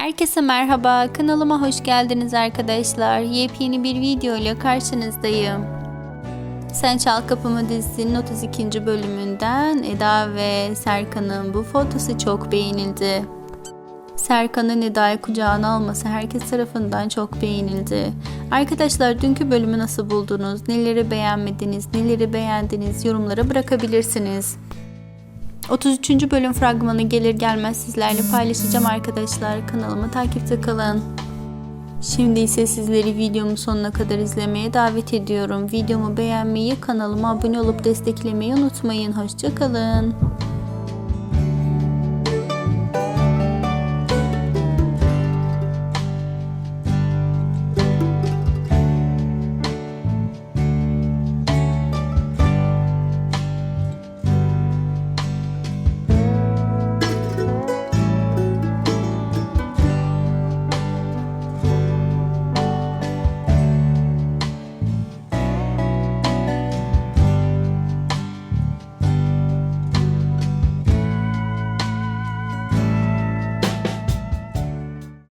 Herkese merhaba, kanalıma hoş geldiniz arkadaşlar. Yepyeni bir video ile karşınızdayım. Sen Çal Kapımı dizisinin 32. bölümünden Eda ve Serkan'ın bu fotosu çok beğenildi. Serkan'ın Eda'yı kucağına alması herkes tarafından çok beğenildi. Arkadaşlar dünkü bölümü nasıl buldunuz? Neleri beğenmediniz? Neleri beğendiniz? Yorumlara bırakabilirsiniz. 33. bölüm fragmanı gelir gelmez sizlerle paylaşacağım arkadaşlar. Kanalımı takipte kalın. Şimdi ise sizleri videomun sonuna kadar izlemeye davet ediyorum. Videomu beğenmeyi, kanalıma abone olup desteklemeyi unutmayın. Hoşçakalın.